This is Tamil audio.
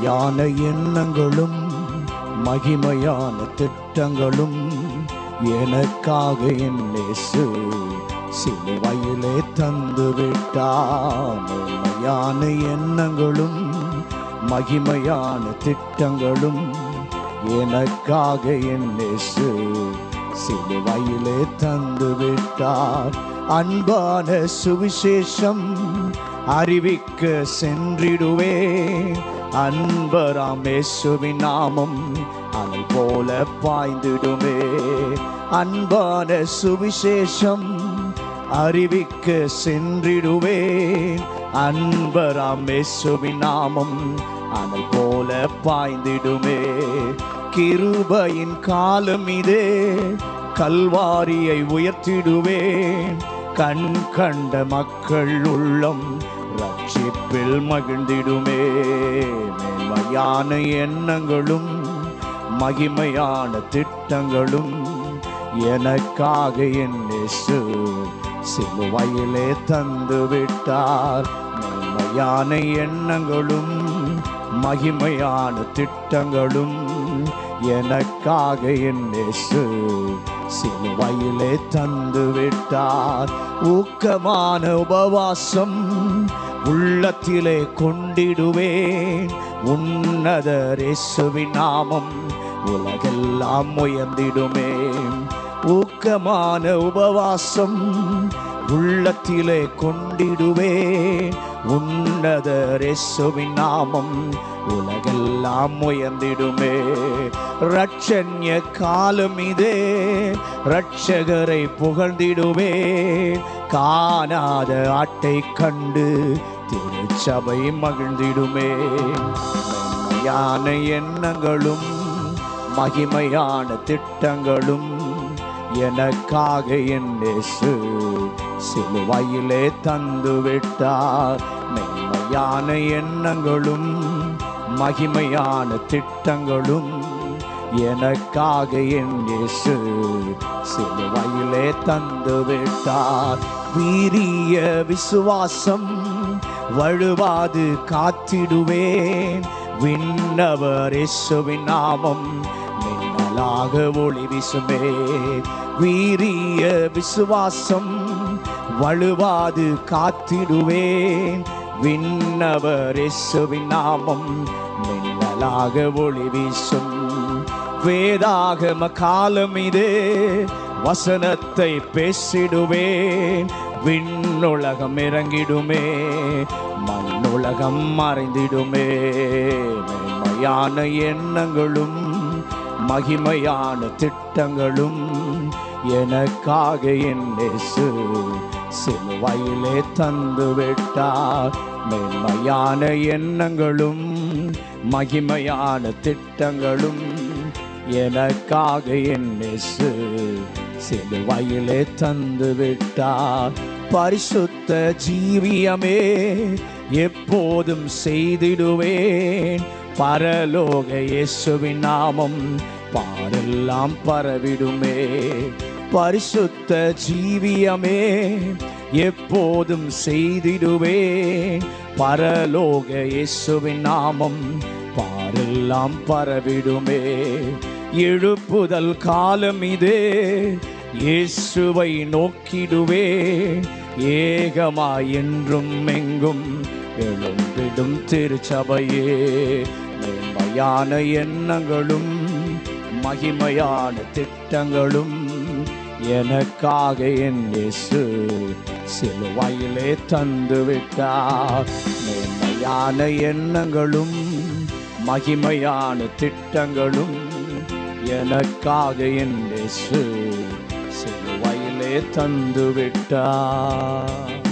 மகிமையான எண்ணங்களும் மகிமையான திட்டங்களும் எனக்காக என் இயேசு சிலுவையிலே தந்து விட்டான். மேன்மையான எண்ணங்களும் மகிமையான திட்டங்களும் எனக்காக என் இயேசு சிலுவையிலே தந்து விட்டார். அன்பான சுவிசேஷம் அறிவிக்க சென்றிடுவே. அன்பராம் இயேசுவின் நாமம் அலை போல பாய்ந்திடுமே. அன்பான சுவிசேஷம் அறிவிக்க சென்றிடுவே. அன்பராம் இயேசுவின் நாமம் அனல் போல பாய்ந்திடுமே. கிருபையின் காலம் இதே. கல்வாரியை உயர்த்திடுவேன். கண் கண்ட மக்கள் உள்ளம் ரட்சிப்பில் மகிழ்ந்திடுமே. மேன்மையான எண்ணங்களும் மகிமையான திட்டங்களும் எனக்காக என் சிலுவையிலே தந்து விட்டார் மேன்மையான எண்ணங்களும் மகிமையான திட்டங்களும் எனக்காக என் வயலே தந்து விட்டார். ஊக்கமான உபவாசம் உள்ளத்திலே கொண்டிடுவேன். உன்னத ரேசுவின் நாமம் உலகெல்லாம் உயர்ந்திடுமே. ஊக்கமான உபவாசம் உள்ளத்திலே கொண்டிடுவேன் உன்னத இயேசுவின் நாமம் உலகெல்லாம் உயர்ந்திடுமே. ரட்சண்ய காலம் இதே ரட்சகரை புகழ்ந்திடுவேன் காணாத ஆட்டை கண்டு திருச்சபை மகிழ்ந்திடுமே. மென்மையான எண்ணங்களும் மகிமையான திட்டங்களும் எனக்காக என் இயேசு சிலுவையிலே தந்து விட்டார். மென்மையான எண்ணங்களும் மகிமையான திட்டங்களும் எனக்காக என் இயேசு சிலுவையிலே தந்து விட்டார். வீரிய விசுவாசம் வழுவாது காத்திடுவேன். விண்ணவர் இயேசுவின் நாமம் நாக ஒளி வீசுமே. வீரிய விசுவாசம் வலுவாது காத்திடுவேன் விண்ணவர் இயேசுவின் நாமம் மின்னலாக ஒளி வீசும். வேதாகம காலம் இது. வசனத்தை பேசிடுவேன் விண்ணுலகம் இறங்கிடுமே. மண்ணுலகம் மறைந்திடுமே. மேன்மையான எண்ணங்களும் மகிமையான திட்டங்களும் எனக்காக என்னேசு இயேசு சிலுவையிலே தந்து விட்டார். மென்மையான எண்ணங்களும் மகிமையான திட்டங்களும் எனக்காக என்னேசு இயேசு சிலுவையிலே தந்து விட்டார். பரிசுத்த ஜீவியமே எப்போதும் செய்திடுவேன். பரலோக இயேசுவின் நாமம் பாரெல்லாம் பரவிடுமே. பரிசுத்த ஜீவியமே எப்போதும் செய்திடுவேன் பரலோக இயேசுவின் நாமம் பாரெல்லாம் பரவிடுமே. எழுப்புதல் காலம் இதே இயேசுவை நோக்கிடுவே. ஏகமாய் என்றும் எங்கும் எழும்பிடும் திருச்சபையே மேன்மையான எண்ணங்களும் மகிமையான திட்டங்களும் எனக்காக என் இயேசு சிலுவாயிலே தந்து விட்டார் மேன்மையான எண்ணங்களும் மகிமையான திட்டங்களும் எனக்காக என் இயேசு சிலுவாயிலே தந்து விட்டார்